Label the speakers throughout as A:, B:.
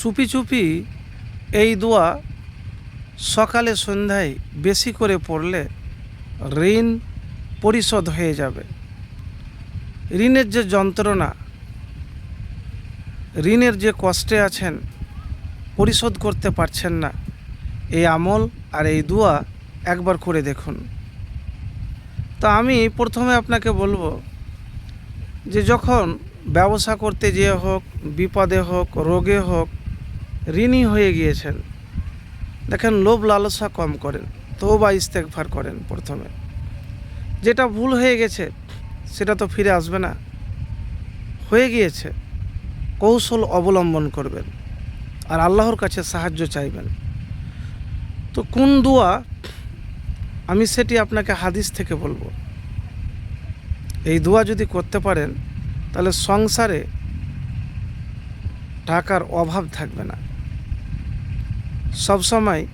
A: চুপি চুপি এই দোয়া সকালে সন্ধ্যায় বেশি করে পড়লে ঋণ পরিশোধ হয়ে যাবে। ঋণের যে যন্ত্রণা, ঋণের যে কষ্টে আছেন, পরিশোধ করতে পারছেন না। এই আমল আর এই দোয়া একবার করে দেখুন। তো আমি প্রথমে আপনাকে বলব যে যখন ব্যবসা করতে যেয়ে হোক, বিপদে হোক, রোগে হোক ঋণী হয়ে গিয়েছেন। দেখেন, লোভ লালসা কম করেন তো বা ইস্তেকভার করেন প্রথমে। যেটা ভুল হয়ে গেছে, সেটা তো ফিরে আসবে না। হয়ে গিয়েছে, কৌশল অবলম্বন করবেন আর আল্লাহর কাছে সাহায্য চাইবেন। তো কোন দোয়া? আমি সেটি আপনাকে হাদিস থেকে বলব। এই দোয়া যদি করতে পারেন, তাহলে সংসারে টাকার অভাব থাকবে না। সবসময়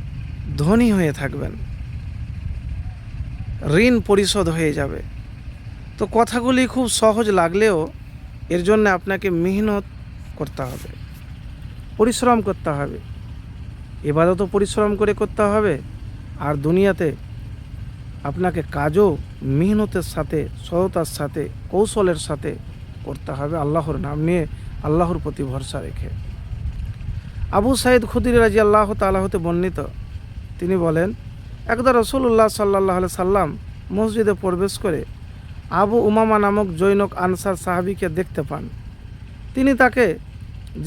A: ধনী হয়ে থাকবেন। ঋণ পরিশোধ হয়ে যাবে। তো কথাগুলি খুব সহজ লাগলেও এর জন্য আপনাকে মেহনত করতে হবে। পরিশ্রম করতে হবে। এবারও তো পরিশ্রম করে করতে হবে। আর দুনিয়াতে আপনাকে কাজও মেহনতের সাথে, সততার সাথে, কৌশলের সাথে করতে হবে। আল্লাহর নাম নিয়ে আল্লাহর প্রতি ভরসা রেখে। আবু সাইদ খুদির রাজি আল্লাহ হতে বর্ণিত। তিনি বলেন, একদা রসুল্লাহ সাল্লাহ সাল্লাম মসজিদে প্রবেশ করে আবু উমামা নামক জৈনক আনসার সাহাবিকে দেখতে পান। তিনি তাকে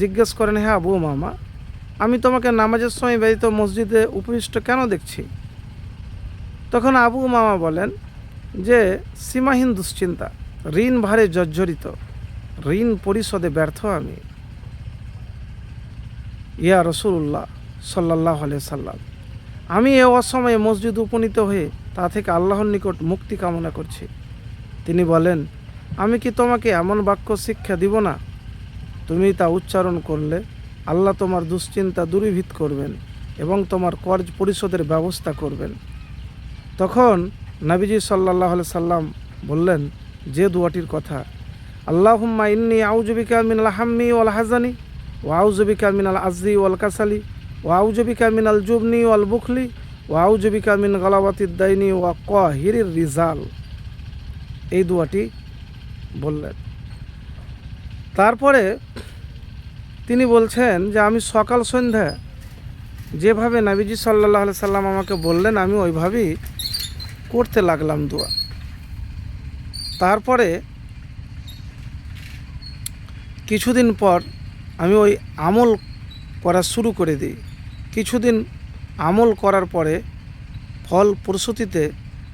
A: জিজ্ঞেস করেন হ্যাঁ আবু উমামা, আমি তোমাকে নামাজের সময় ব্যতীত মসজিদে উপবিষ্ট কেন দেখছি? তখন আবু উমামা বলেন, যে সীমাহীন দুশ্চিন্তা, ঋণ ভারে জর্জরিত, ঋণ পরিশোধে ব্যর্থ আমি। ইয়া রসুল্লাহ সাল্লাহ সাল্লাম। আমি এ অসময়ে মসজিদ উপনীত হয়ে তা থেকে আল্লাহর নিকট মুক্তি কামনা করছি। তিনি বলেন, আমি কি তোমাকে এমন বাক্য শিক্ষা দিব না? তুমি তা উচ্চারণ করলে আল্লাহ তোমার দুশ্চিন্তা দূরীভূত করবেন এবং তোমার কর্জ পরিশোধের ব্যবস্থা করবেন। তখন নাবিজি সাল্লাহ সাল্লাম বললেন, যে দুয়াটির কথা, আল্লাহুম্মা ইন্নি আউজবিকা মিনাল হাম্মি ওয়াল হাজানি ও আউজবিকা মিনাল আজদি ওয়াল কাসালি ও আউজবিকা মিনাল জুবনি ওয়াল বুখলি ও আউজবিকা মিন গালাবাতির দাইনি ওয়া ক হিরির রিজাল। এই দুয়াটি বললেন। তারপরে তিনি বলছেন যে, আমি সকাল সন্ধ্যা যেভাবে নাবিজি সাল্লাহ সাল্লাম আমাকে বললেন, আমি ওইভাবেই করতে লাগলাম দোয়া। তারপরে কিছুদিন পর আমি ওই আমল করা শুরু করে দিই। কিছুদিন আমল করার পরে ফল প্রসূতিতে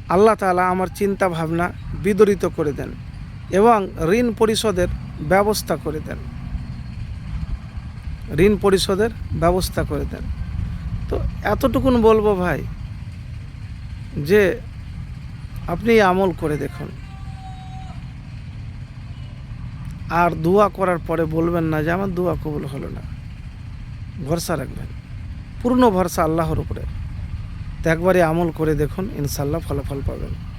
A: আল্লাহ তালা আমার চিন্তা ভাবনা বিদরিত করে দেন এবং ঋণ পরিশোধের ব্যবস্থা করে দেন। ঋণ পরিশোধের ব্যবস্থা করে দেন। তো এতটুকুন বলব ভাই যে আপনি আমল করে দেখুন। আর দোয়া করার পরে বলবেন না যে আমার দোয়া কবুল হলো না। ভরসা রাখবেন। পূর্ণ ভরসা আল্লাহর উপরে। তো একবারে আমল করে দেখুন ইনশাল্লাহ ফলাফল পাবেন।